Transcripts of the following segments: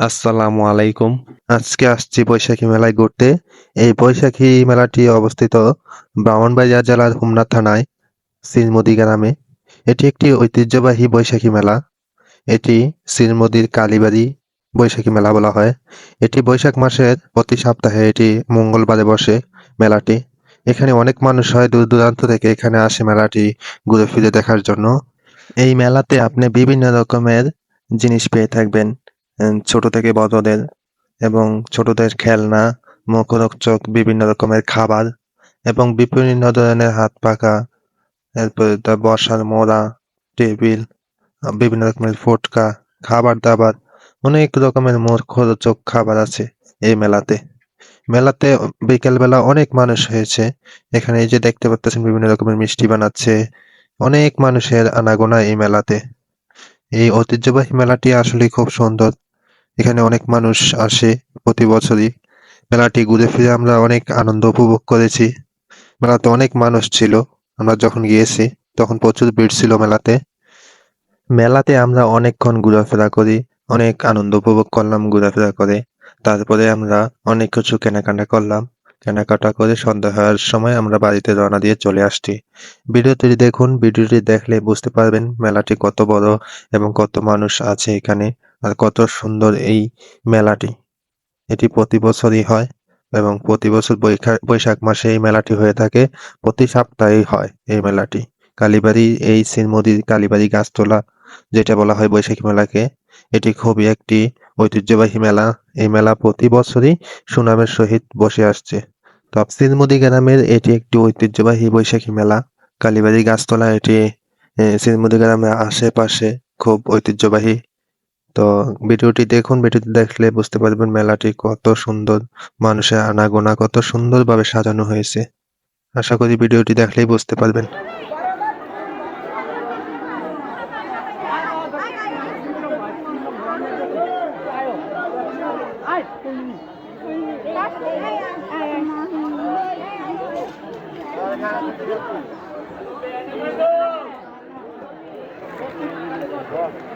আসসালামু আলাইকুম। আজকে আসছি বৈশাখী মেলায় ঘুরতে। এই বৈশাখী মেলাটি অবস্থিত ব্রাহ্মণবাড়িয়া জেলার হোমনা থানায় শ্রীমতী গ্রামে। এটি একটি ঐতিহ্যবাহী বৈশাখী মেলা। এটি শ্রীমতীর কালীবাড়ি বৈশাখী মেলা বলা হয়। এটি বৈশাখ মাসের প্রতি সপ্তাহে এটি মঙ্গলবারে বসে মেলাটি। এখানে অনেক মানুষ হয় দূর দূরান্ত থেকে এখানে আসে মেলাটি ঘুরে ফিরে দেখার জন্য। এই মেলাতে আপনি বিভিন্ন রকমের জিনিস পেয়ে থাকবেন। ছোট থেকে বড়দের এবং ছোটদের খেলনা, মুখরোচক বিভিন্ন রকমের খাবার এবং বিভিন্ন ধরনের হাত পাখা, এরপরে তার বসার মোড়া, টেবিল, বিভিন্ন রকমের ফুটকা, খাবার দাবার, অনেক রকমের মুখরোচক খাবার আছে এই মেলাতে। মেলাতে বিকেলবেলা অনেক মানুষ হয়েছে। এখানে এই যে দেখতে পাচ্ছেন বিভিন্ন রকমের মিষ্টি বানাচ্ছে। অনেক মানুষের আনাগোনা এই মেলাতে। এই ঐতিহ্যবাহী মেলাটি আসলে খুব সুন্দর। এখানে অনেক মানুষ আসে প্রতি বছরই। মেলাটি ঘুরে ফিরে আমরা অনেক আনন্দ উপভোগ করেছি। মেলাতে অনেক মানুষ ছিল। আমরা যখন গিয়েছি, তখন প্রচুর ভিড় ছিল মেলাতে। মেলাতে আমরা অনেকক্ষণ ঘোরাফেরা করি। অনেক আনন্দ উপভোগ করলাম ঘোরাফেরা করে। তারপরে আমরা অনেক কিছু কেনাকাটা করলাম। কেনাকাটা করে সন্ধ্যা হওয়ার সময় আমরা বাড়িতে রওনা দিয়ে চলে আসছি। ভিডিওটি দেখুন, ভিডিওটি দেখলে বুঝতে পারবেন মেলাটি কত বড় এবং কত মানুষ আছে এখানে আর কত সুন্দর এই মেলাটি। এটি প্রতি বছরই হয় এবং প্রতি বছর বৈশাখ মাসে এই মেলাটি হয়ে থাকে। প্রতি সপ্তাহেই হয় এই মেলাটি। কালীবাড়ি, এই শ্রীমদির কালীবাড়ি গাছতলা যেটা বলা হয় বৈশাখী মেলাকে, এটি খুবই একটি ঐতিহ্যবাহী মেলা। এই মেলা প্রতি বছরই সুনামের সহিত বসে আসছে। তো শ্রীমদি গ্রামের এটি একটি ঐতিহ্যবাহী বৈশাখী মেলা। কালীবাড়ি গাছতলা এটি শ্রীমদি গ্রামের আশেপাশে খুব ঐতিহ্যবাহী তো ভিডিওটি দেখুন, ভিডিওটি দেখলে বুঝতে পারবেন মেলাটি কত সুন্দর, মানুষের আনাগোনা কত সুন্দরভাবে সাজানো হয়েছে। আশা করি ভিডিওটি দেখলেই বুঝতে পারবেন। আমার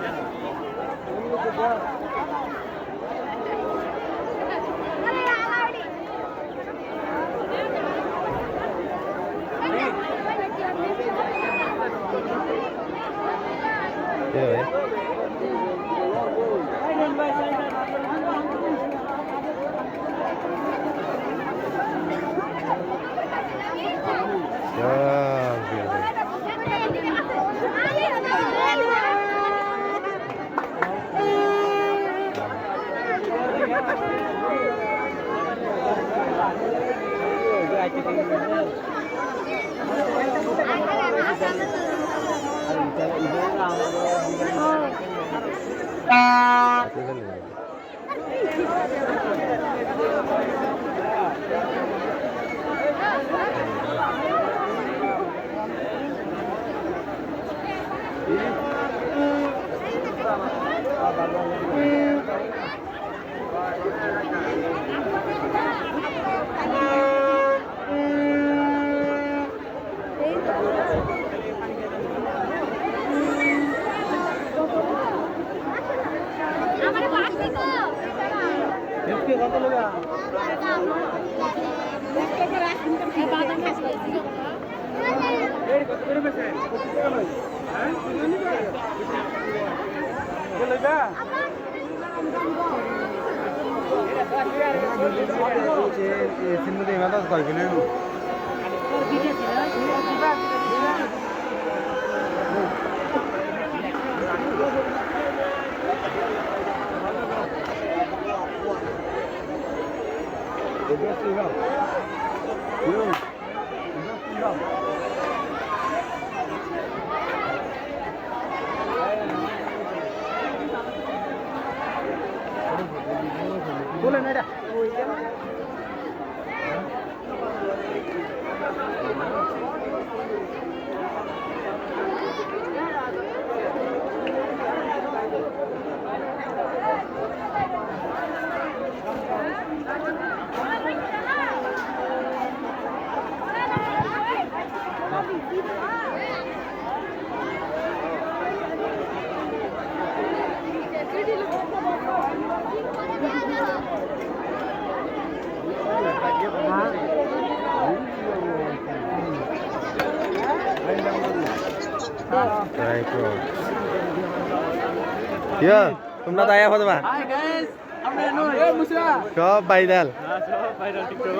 মেলি আমার বাদাম খাইছি এই কত করে বেচে হ্যাঁ বলে বলেন এটা তাই আছো বা হাই গাইস আমরা নয় এ মুসরা সব বাইদাল হ্যাঁ সব ভাইরাল টিকটক